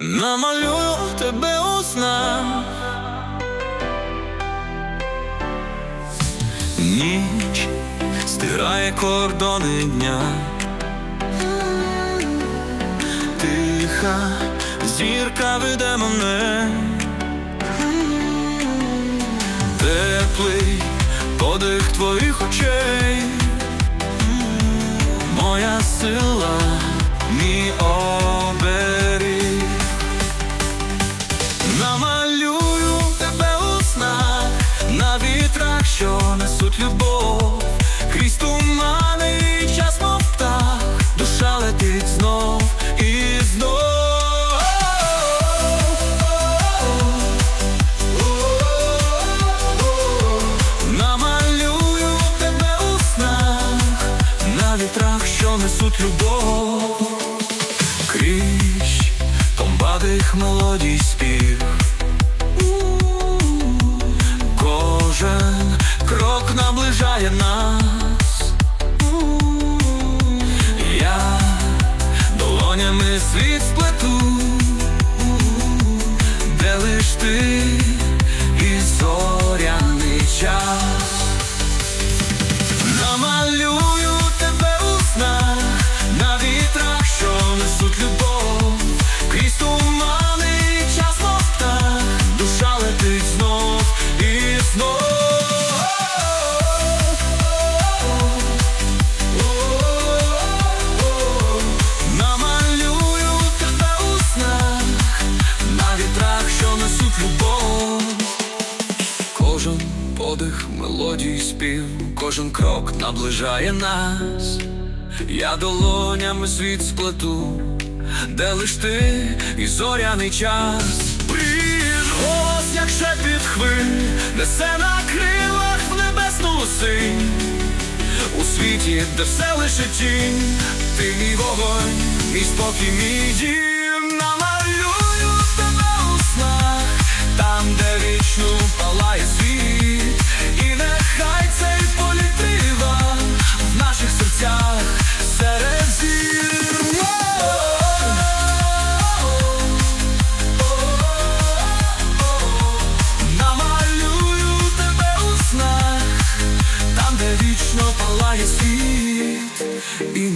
Намалюю тебе у снах Ніч стирає кордони дня. Тиха зірка веде мене на що несуть любов, крізь томбадих мелодій спів. Кожен крок наближає нас. Я долонями світ сплету, подих, мелодій, спів, кожен крок наближає нас. Я долонями світ сплету, де лиш ти і зоряний час. Бріж голос, як шепіт хвиль, несе на крилах в небесну синь. У світі, де все лише тінь, ти мій вогонь, мій спокій, мій дім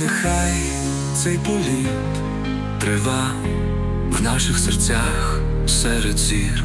нехай цей політ трива в наших серцях серед зір.